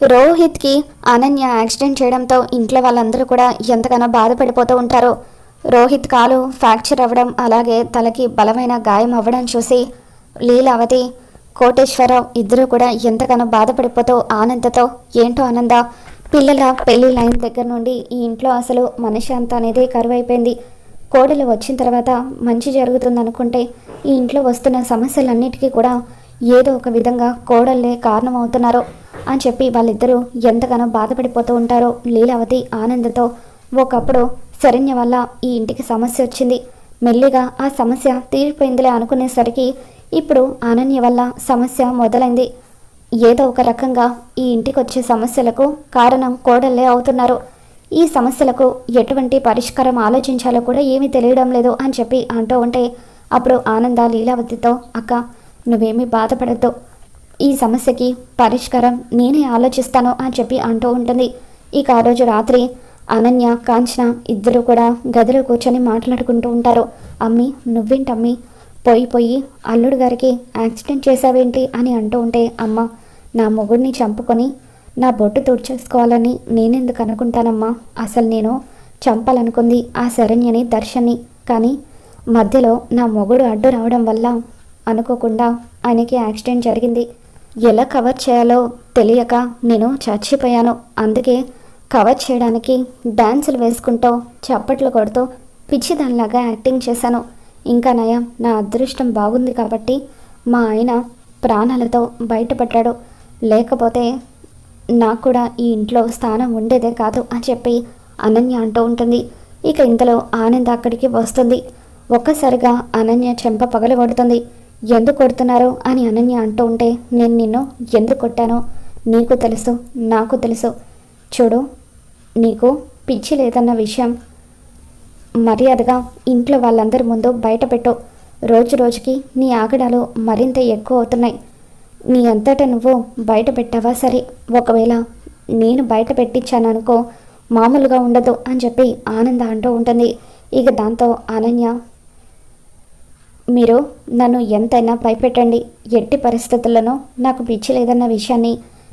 రోహిత్కి Ananya accident చేయడంతో ఇంట్లో వాళ్ళందరూ కూడా ఎంతగానో బాధపడిపోతూ ఉంటారు. రోహిత్ కాలు ఫ్రాక్చర్ అవ్వడం అలాగే తలకి బలమైన గాయం అవ్వడం చూసి లీలావతి కోటేశ్వరరావు ఇద్దరూ కూడా ఎంతగానో బాధపడిపోతూ ఆనందతో ఏంటో ఆనంద పిల్లల పెళ్ళి లైన్ దగ్గర నుండి ఈ ఇంట్లో అసలు మనశ్శాంతి అనేది కరువైపోయింది. కోడలు వచ్చిన తర్వాత మంచి జరుగుతుంది అనుకుంటే ఈ ఇంట్లో వస్తున్న సమస్యలన్నిటికీ కూడా ఏదో ఒక విధంగా కోడళ్ళే కారణమవుతున్నారు. అని చెప్పి వాళ్ళిద్దరూ ఎంతగానో బాధపడిపోతూ ఉంటారో లీలావతి ఆనందతో ఒకప్పుడు శరణ్య వల్ల ఈ ఇంటికి సమస్య వచ్చింది. మెల్లిగా ఆ సమస్య తీరిపోయిందిలే అనుకునేసరికి ఇప్పుడు అనన్య వల్ల సమస్య మొదలైంది. ఏదో ఒక రకంగా ఈ ఇంటికి వచ్చే సమస్యలకు కారణం కోడళ్ళే అవుతున్నారు. ఈ సమస్యలకు ఎటువంటి పరిష్కారం ఆలోచించాలో కూడా ఏమీ తెలియడం లేదు అని చెప్పి అంటూ ఉంటే అప్పుడు ఆనంద లీలావతితో అక్క నువ్వేమీ బాధపడద్దు. ఈ సమస్యకి పరిష్కారం నేనే ఆలోచిస్తాను అని చెప్పి అంటూ ఉంటుంది. ఇక ఆ రోజు రాత్రి అనన్య కాంచన ఇద్దరు కూడా గదిలో కూర్చొని మాట్లాడుకుంటూ ఉంటారు. అమ్మి నువ్వేంటమ్మి? పోయి పోయి అల్లుడు గారికి యాక్సిడెంట్ చేసావేంటి అని అంటూ ఉంటే అమ్మ నా మొగుడిని చంపుకొని నా బొట్టు తుడిచేసుకోవాలని నేనెందుకు అనుకుంటానమ్మా? అసలు నేను చంపాలనుకుంది ఆ శరణ్యని దర్శని కానీ మధ్యలో నా మొగుడు అడ్డు రావడం వల్ల అనుకోకుండా ఆయనకి యాక్సిడెంట్ జరిగింది. ఎలా కవర్ చేయాలో తెలియక నేను చచ్చిపోయాను. అందుకే కవర్ చేయడానికి డ్యాన్సులు వేసుకుంటూ చప్పట్లు కొడుతూ పిచ్చిదానిలాగా యాక్టింగ్ చేశాను. ఇంకా నయం నా అదృష్టం బాగుంది కాబట్టి మా ఆయన ప్రాణాలతో బయటపడ్డాడు. లేకపోతే నాకు కూడా ఈ ఇంట్లో స్థానం ఉండేదే కాదు అని చెప్పి అనన్య అంటూ ఉంటుంది. ఇక ఇంతలో ఆనంద్ అక్కడికి వస్తుంది. ఒక్కసారిగా అనన్య చెంప పగలగొడుతుంది. ఎందుకు కొడుతున్నారు అని అనన్య అంటూ ఉంటే నేను నిన్ను ఎందుకు కొట్టానో నీకు తెలుసు నాకు తెలుసు. చూడు నీకు పిచ్చి లేదన్న విషయం. మర్యాదగా ఇంట్లో వాళ్ళందరి ముందు బయటపెట్టు రోజు రోజుకి నీ ఆగడాలు మరింత ఎక్కువ అవుతున్నాయి. నీ అంతటా నువ్వు బయట పెట్టావా సరే. ఒకవేళ నేను బయట పెట్టించాను అనుకో మామూలుగా ఉండదు అని చెప్పి ఆనంద అంటూ ఉంటుంది. ఇక దాంతో అనన్య మీరు నన్ను ఎంతైనా భయపెట్టండి. ఎట్టి పరిస్థితుల్లోనూ నాకు పిచ్చి లేదన్న విషయాన్ని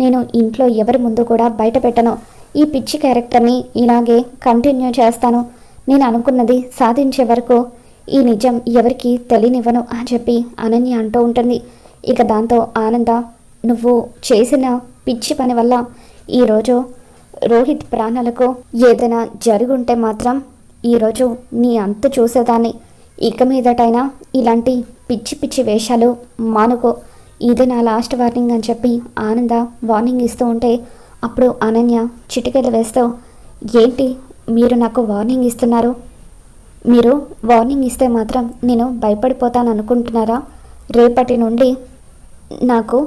నేను ఇంట్లో ఎవరి ముందు కూడా బయట పెట్టను ఈ పిచ్చి క్యారెక్టర్ని ఇలాగే కంటిన్యూ చేస్తాను. నేను అనుకున్నది సాధించే వరకు ఈ నిజం ఎవరికి తెలియనివ్వను అని చెప్పి అనన్య అంటూ ఉంటుంది. ఇక దాంతో ఆనంద నువ్వు చేసిన పిచ్చి పని వల్ల ఈరోజు రోహిత్ ప్రాణాలకు ఏదైనా జరుగుంటే మాత్రం ఈరోజు నీ అంత చూసేదాన్ని. ఇక మీదటైనా ఇలాంటి పిచ్చి పిచ్చి వేషాలు మానుకో. ఇది నా లాస్ట్ వార్నింగ్ అని చెప్పి ఆనంద వార్నింగ్ ఇస్తూ ఉంటే అప్పుడు అనన్య చిటికెలు వేస్తూ ఏంటి మీరు నాకు వార్నింగ్ ఇస్తున్నారు? మీరు వార్నింగ్ ఇస్తే మాత్రం నేను భయపడిపోతాను అనుకుంటున్నారా? రేపటి నుండి నాకు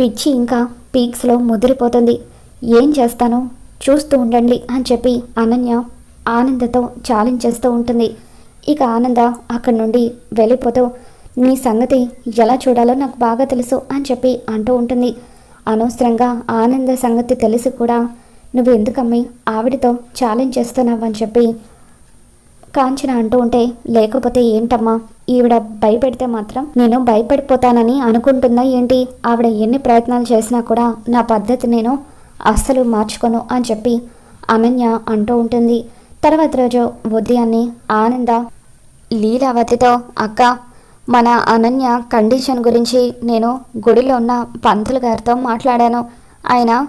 పిచ్చి ఇంకా పీక్స్లో ముదిరిపోతుంది. ఏం చేస్తానో? చూస్తూ ఉండండి అని చెప్పి అనన్య ఆనందతో ఛాలెంజ్ చేస్తూ ఉంటుంది. ఇక ఆనంద అక్కడి నుండి వెళ్ళిపోతూ నీ సంగతి ఎలా చూడాలో నాకు బాగా తెలుసు అని చెప్పి అంటూ ఉంటుంది. అనవసరంగా ఆనంద సంగతి తెలిసి కూడా నువ్వు ఎందుకమ్మి ఆవిడతో ఛాలెంజ్ చేస్తున్నావు అని చెప్పి కాంచన అంటూ ఉంటే లేకపోతే ఏంటమ్మా ఈవిడ భయపెడితే మాత్రం నేను భయపడిపోతానని అనుకుంటుందా ఏంటి? ఆవిడ ఎన్ని ప్రయత్నాలు చేసినా కూడా నా పద్ధతి నేను అస్సలు మార్చుకోను అని చెప్పి అనన్య అంటూ ఉంటుంది. తర్వాత రోజు ఉదయాన్నే ఆనంద లీలావతితో అక్క మన అనన్య కండిషన్ గురించి నేను గుడిలో ఉన్న పంతులు గారితో మాట్లాడాను. ఆయన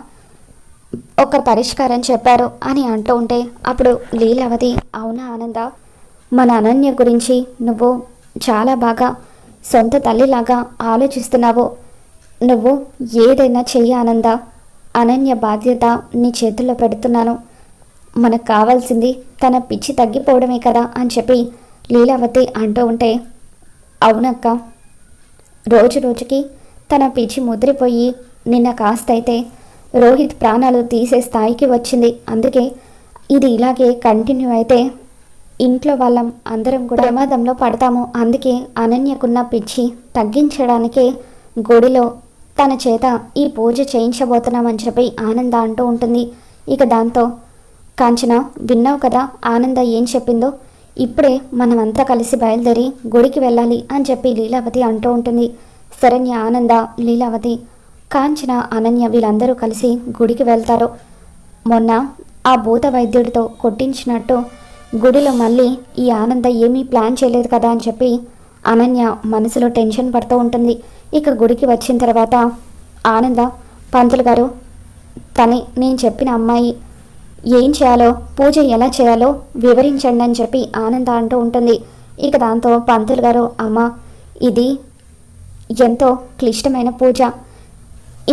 ఒక పరిష్కారం చెప్పారు అని అంటూ ఉంటే అప్పుడు లీలావతి అవునా ఆనంద మన అనన్య గురించి నువ్వు చాలా బాగా సొంత తల్లిలాగా ఆలోచిస్తున్నావు. నువ్వు ఏదైనా చెయ్యి ఆనంద. అనన్య బాధ్యత నీ చేతుల్లో పెడుతున్నాను. మనకు కావాల్సింది తన పిచ్చి తగ్గిపోవడమే కదా అని చెప్పి లీలావతి అంటూ ఉంటే అవునక్క. రోజు రోజుకి తన పిచ్చి ముద్రిపోయి నిన్న కాస్త అయితే రోహిత్ ప్రాణాలు తీసే స్థాయికి వచ్చింది. అందుకే ఇది ఇలాగే కంటిన్యూ అయితే ఇంట్లో వాళ్ళం అందరం కూడా ప్రమాదంలో పడతాము. అందుకే అనన్యకున్న పిచ్చి తగ్గించడానికే గుడిలో తన చేత ఈ పూజ చేయించబోతున్నామని చెప్పి ఆనంద అంటూ ఉంటుంది. ఇక దాంతో కాంచన విన్నావు కదా ఆనంద ఏం చెప్పిందో? ఇప్పుడే మనమంతా కలిసి బయలుదేరి గుడికి వెళ్ళాలి అని చెప్పి లీలావతి అంటూ ఉంటుంది. శరణ్య ఆనంద లీలావతి కాంచన అనన్య వీళ్ళందరూ కలిసి గుడికి వెళ్తారు. మొన్న ఆ భూత వైద్యుడితో కొట్టించినట్టు గుడిలో మళ్ళీ ఈ ఆనంద ఏమీ ప్లాన్ చేయలేదు కదా అని చెప్పి అనన్య మనసులో టెన్షన్ పడుతూ ఉంటుంది. ఇక గుడికి వచ్చిన తర్వాత ఆనంద పంతులు గారు తనే నేను చెప్పిన అమ్మాయి ఏం చేయాలో పూజ ఎలా చేయాలో వివరించండి అని చెప్పి ఆనంద అంటూ ఉంటుంది. ఇక దాంతో పంతులు గారు అమ్మ ఇది ఎంతో క్లిష్టమైన పూజ.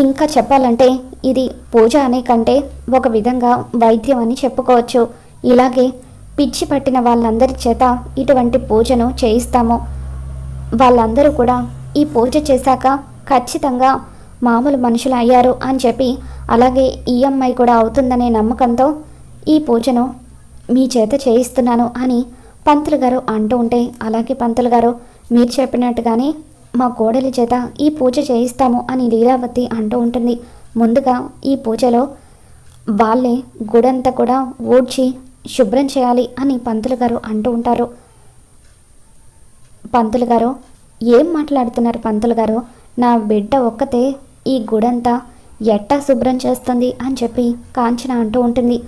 ఇంకా చెప్పాలంటే ఇది పూజ అనే కంటే ఒక విధంగా వైద్యం అని చెప్పుకోవచ్చు. ఇలాగే పిచ్చి పట్టిన వాళ్ళందరి చేత ఇటువంటి పూజను చేయిస్తాము. వాళ్ళందరూ కూడా ఈ పూజ చేశాక ఖచ్చితంగా మామూలు మనుషులు అయ్యారు అని చెప్పి అలాగే ఈఎంఐ కూడా అవుతుందనే నమ్మకంతో ఈ పూజను మీ చేత చేయిస్తున్నాను అని పంతులు గారు అంటూ ఉంటే అలాగే పంతులు గారు మీరు చెప్పినట్టుగానే మా కోడలి చేత ఈ పూజ చేయిస్తాము అని లీలావతి అంటూ ఉంటుంది. ముందుగా ఈ పూజలో వాళ్ళే గుడంతా కూడా ఊడ్చి శుభ్రం చేయాలి అని పంతులు గారు అంటూ ఉంటారు. పంతులు గారు ఏం మాట్లాడుతున్నారు పంతులు గారు? నా బిడ్డ ఒక్కతే ఈ గుడంతా ఎట్టా శుభ్రం చేస్తుంది అని చెప్పి కాంచన అంటూ ఉంటుంది.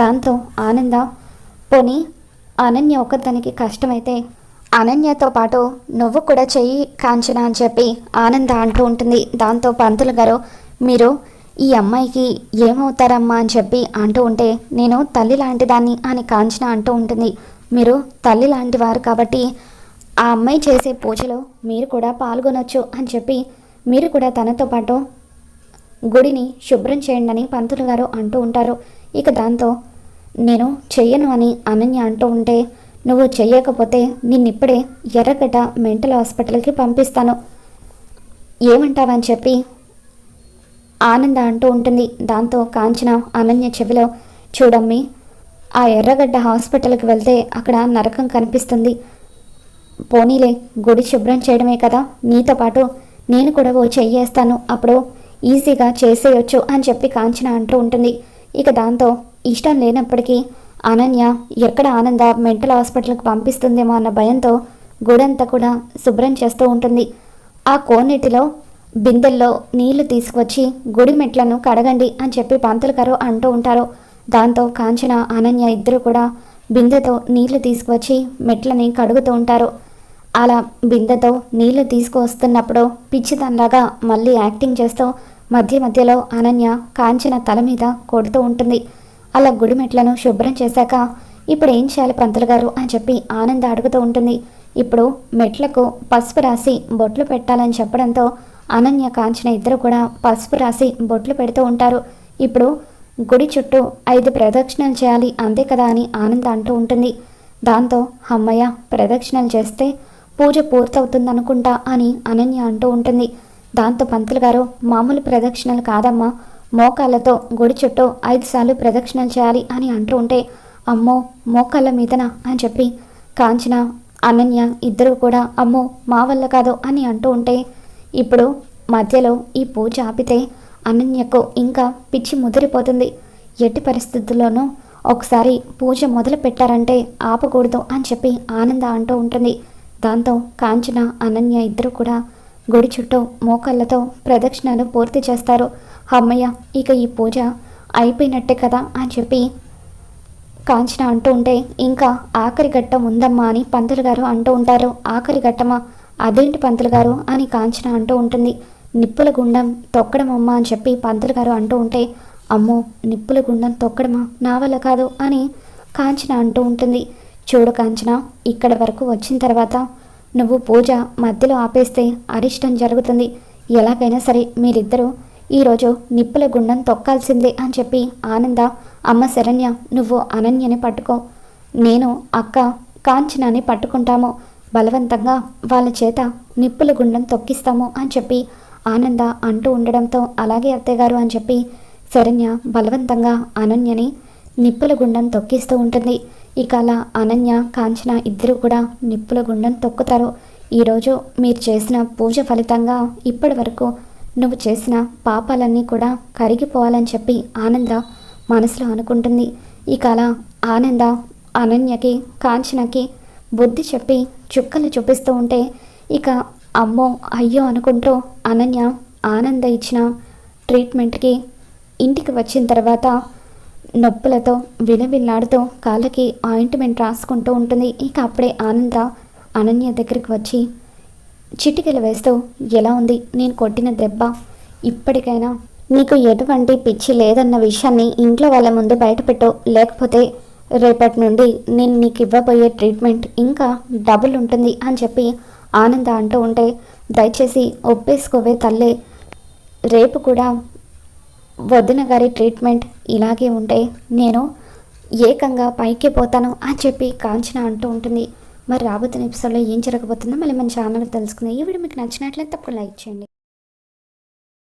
దాంతో ఆనంద పోనీ అనన్య ఒక్కదానికి కష్టమైతే అనన్యతో పాటు నువ్వు కూడా చెయ్యి కాంచన అని చెప్పి ఆనంద అంటూ ఉంటుంది. దాంతో పంతులు గారు మీరు ఈ అమ్మాయికి ఏమవుతారమ్మా అని చెప్పి అంటూ ఉంటే నేను తల్లి లాంటి దాన్ని అని కాంచన అంటూ ఉంటుంది. మీరు తల్లి లాంటి వారు కాబట్టి ఆ అమ్మాయి చేసే పూజలో మీరు కూడా పాల్గొనొచ్చు అని చెప్పి మీరు కూడా తనతో పాటు గుడిని శుభ్రం చేయండి అని పంతులు గారు అంటూ ఉంటారు. ఇక దాంతో నేను చెయ్యను అని అనన్య అంటూ ఉంటే నువ్వు చెయ్యకపోతే నిన్నిప్పుడే ఎర్రగడ్డ మెంటల్ హాస్పిటల్కి పంపిస్తాను. ఏమంటావని చెప్పి ఆనంద అంటూ ఉంటుంది. దాంతో కాంచన అనన్య చెవిలో చూడమ్మి ఆ ఎర్రగడ్డ హాస్పిటల్కి వెళ్తే అక్కడ నరకం కనిపిస్తుంది. పోనీలే గుడి శుభ్రం చేయడమే కదా. నీతో పాటు నేను కూడా ఓ చెయ్యేస్తాను. అప్పుడు ఈజీగా చేసేయొచ్చు అని చెప్పి కాంచన అంటూ ఉంటుంది. ఇక దాంతో ఇష్టం లేనప్పటికీ అనన్య ఎక్కడ ఆనంద మెంటల్ హాస్పిటల్కి పంపిస్తుందేమో అన్న భయంతో గుడంతా కూడా శుభ్రం చేస్తూ ఉంటుంది. ఆ కోనేటిలో బిందెల్లో నీళ్ళు తీసుకువచ్చి గుడి మెట్లను కడగండి అని చెప్పి పంతులు గారు అంటూ ఉంటారు. దాంతో కాంచన అనన్య ఇద్దరు కూడా బిందెతో నీళ్ళు తీసుకువచ్చి మెట్లని కడుగుతూ ఉంటారు. అలా బిందెతో నీళ్ళు తీసుకువస్తున్నప్పుడు పిచ్చితనలాగా మళ్ళీ యాక్టింగ్ చేస్తూ మధ్య మధ్యలో అనన్య కాంచన తల మీద కొడుతూ ఉంటుంది. అలా గుడి మెట్లను శుభ్రం చేశాక ఇప్పుడు ఏం చేయాలి పంతులు గారు అని చెప్పి ఆనంద అడుగుతూ ఉంటుంది. ఇప్పుడు మెట్లకు పసుపు రాసి బొట్లు పెట్టాలని చెప్పడంతో అనన్య కాంచన ఇద్దరు కూడా పసుపు రాసి బొట్లు పెడుతూ ఉంటారు. ఇప్పుడు గుడి చుట్టూ ఐదు ప్రదక్షిణలు చేయాలి అంతే కదా అని ఆనంద అంటూ ఉంటుంది. దాంతో అమ్మయ్య ప్రదక్షిణలు చేస్తే పూజ పూర్తవుతుందనుకుంటా అని అనన్య అంటూ ఉంటుంది. దాంతో పంతులు గారు మామూలు ప్రదక్షిణలు కాదమ్మా. మోకాళ్ళతో గుడి చుట్టూ ఐదు సార్లు ప్రదక్షిణలు చేయాలి అని అంటూ ఉంటే అమ్మో మోకాళ్ళ మీదన అని చెప్పి కాంచన అనన్య ఇద్దరు కూడా అమ్మో మా వల్ల కాదు అని అంటూ ఉంటే ఇప్పుడు మధ్యలో ఈ పూజ ఆపితే అనన్యకు ఇంకా పిచ్చి ముదిరిపోతుంది. ఎట్టి పరిస్థితుల్లోనూ ఒకసారి పూజ మొదలు పెట్టారంటే ఆపకూడదు అని చెప్పి ఆనంద అంటూ ఉంటుంది. దాంతో కాంచన అనన్య ఇద్దరు కూడా గుడి చుట్టూ మోకాళ్ళతో ప్రదక్షిణలు పూర్తి చేస్తారు. అమ్మయ్య ఇక ఈ పూజ అయిపోయినట్టే కదా అని చెప్పి కాంచన అంటూ ఉంటే ఇంకా ఆఖరి ఘట్టం ఉందమ్మా అని పంతులు గారు అంటూ ఉంటారు. ఆఖరి ఘట్టమా? అదేంటి పంతులు గారు అని కాంచన అంటూ ఉంటుంది. నిప్పుల గుండం తొక్కడం అమ్మా అని చెప్పి పంతులు గారు అంటూ ఉంటే అమ్మో నిప్పుల గుండం తొక్కడమా? నా వల్ల కాదు అని కాంచన అంటూ ఉంటుంది. చూడు కాంచన ఇక్కడ వరకు వచ్చిన తర్వాత నువ్వు పూజ మధ్యలో ఆపేస్తే అరిష్టం జరుగుతుంది. ఎలాగైనా సరే మీరిద్దరూ ఈరోజు నిప్పుల గుండం తొక్కాల్సిందే అని చెప్పి ఆనంద అమ్మ శరణ్య నువ్వు అనన్యని పట్టుకో. నేను అక్క కాంచనాన్ని పట్టుకుంటాము. బలవంతంగా వాళ్ళ చేత నిప్పుల గుండం తొక్కిస్తాము అని చెప్పి ఆనంద అంటూ ఉండడంతో అలాగే అత్తయ్యగారు అని చెప్పి శరణ్య బలవంతంగా అనన్యని నిప్పుల గుండం తొక్కిస్తూ ఉంటుంది. ఇక అలా అనన్య కాంచన ఇద్దరు కూడా నిప్పుల గుండం తొక్కుతారు. ఈరోజు మీరు చేసిన పూజ ఫలితంగా ఇప్పటి వరకు నువ్వు చేసిన పాపాలన్నీ కూడా కరిగిపోవాలని చెప్పి ఆనంద మనసులో అనుకుంటుంది. ఇక అలా ఆనంద అనన్యకి కాంచనకి బుద్ధి చెప్పి చుక్కలు చూపిస్తూ ఉంటే ఇక అమ్మో అయ్యో అనుకుంటూ అనన్య ఆనంద ఇచ్చిన ట్రీట్మెంట్కి ఇంటికి వచ్చిన తర్వాత నొప్పులతో విలవిల్లాడుతూ కాళ్ళకి ఆయింట్మెంట్ రాసుకుంటూ ఉంటుంది. ఇక అప్పుడే ఆనంద అనన్య దగ్గరికి వచ్చి చిటికెలు వేస్తూ ఎలా ఉంది? నేను కొట్టిన దెబ్బ ఇప్పటికైనా నీకు ఎటువంటి పిచ్చి లేదన్న విషయాన్ని ఇంట్లో వాళ్ళ ముందు బయటపెట్టు. లేకపోతే రేపటి నుండి నేను నీకు ఇవ్వబోయే ట్రీట్మెంట్ ఇంకా డబుల్ ఉంటుంది అని చెప్పి ఆనంద అంటూ ఉంటే దయచేసి ఒప్పేసుకోవే తల్లే. రేపు కూడా వదిన గారి ట్రీట్మెంట్ ఇలాగే ఉంటే నేను ఏకంగా పైకి పోతాను అని చెప్పి కాంచన అంటూ ఉంటుంది. మరి రాబోతున్న ఎపిసోడ్లో ఏం జరగబోతుందో మళ్ళీ మన ఛానల్ తెలుసుకుందాం. ఈ వీడియో మీకు నచ్చినట్లయితే తప్పకుండా లైక్ చేయండి.